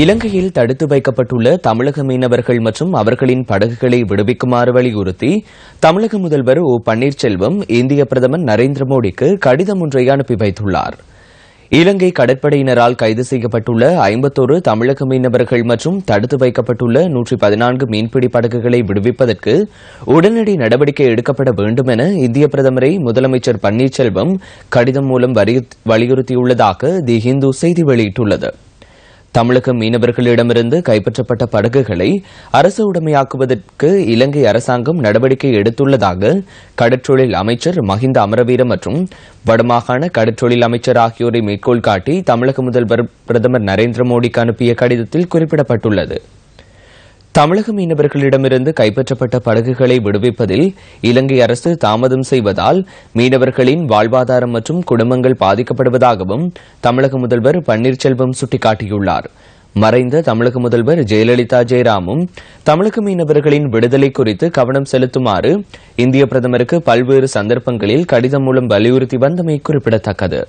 இலங்கையில் தடுத்து வைக்கப்பட்டுள்ள தமிழக மீனவர்கள் மற்றும் அவர்களின் படகுகளை விடுவிக்குமாறு வலியுறுத்தி தமிழக முதல்வர் ஓ பன்னீர்செல்வம் இந்திய பிரதமர் நரேந்திர மோடிக்கு கடிதம் ஒன்றை அனுப்பி வைத்துள்ளார். இலங்கை கடற்படையினரால் கைது செய்யப்பட்டுள்ள ஐம்பத்தோரு தமிழக மீனவர்கள் மற்றும் தடுத்து வைக்கப்பட்டுள்ள நூற்றி பதினான்கு மீன்பிடி படகுகளை விடுவிப்பதற்கு உடனடி நடவடிக்கை எடுக்கப்பட வேண்டும் என இந்திய பிரதமரை முதலமைச்சர் பன்னீர்செல்வம் கடிதம் மூலம் வலியுறுத்தியுள்ளதாக தி ஹிந்து செய்தி வெளியிட்டுள்ளது. தமிழக மீனவர்களிடமிருந்து கைப்பற்றப்பட்ட படகுகளை அரசு உடைமையாக்குவதற்கு இலங்கை அரசாங்கம் நடவடிக்கை எடுத்துள்ளதாக கடற்றொழில் அமைச்சர் மஹிந்த அமரவீர மற்றும் வடமாகாண கடற்றொழில் அமைச்சர் ஆகியோரை மேற்கோள் காட்டி தமிழக முதல்வர் பிரதமர் நரேந்திர மோடிக்கு அனுப்பிய கடிதத்தில் குறிப்பிடப்பட்டுள்ளது. தமிழக மீனவர்களிடமிருந்து கைப்பற்றப்பட்ட படகுகளை விடுவிப்பதில் இலங்கை அரசு தாமதம் செய்வதால் மீனவர்களின் வாழ்வாதாரம் மற்றும் குடும்பங்கள் பாதிக்கப்படுவதாகவும் தமிழக முதல்வர் பன்னீர்செல்வம் சுட்டிக்காட்டியுள்ளார். மறைந்த தமிழக முதல்வர் ஜெயலலிதா ஜெயராமும் தமிழக மீனவர்களின் விடுதலை குறித்து கவனம் செலுத்துமாறு இந்திய பிரதமருக்கு பல்வேறு சந்தர்ப்பங்களில் கடிதம் மூலம் வலியுறுத்தி வந்தமை குறிப்பிடத்தக்கது.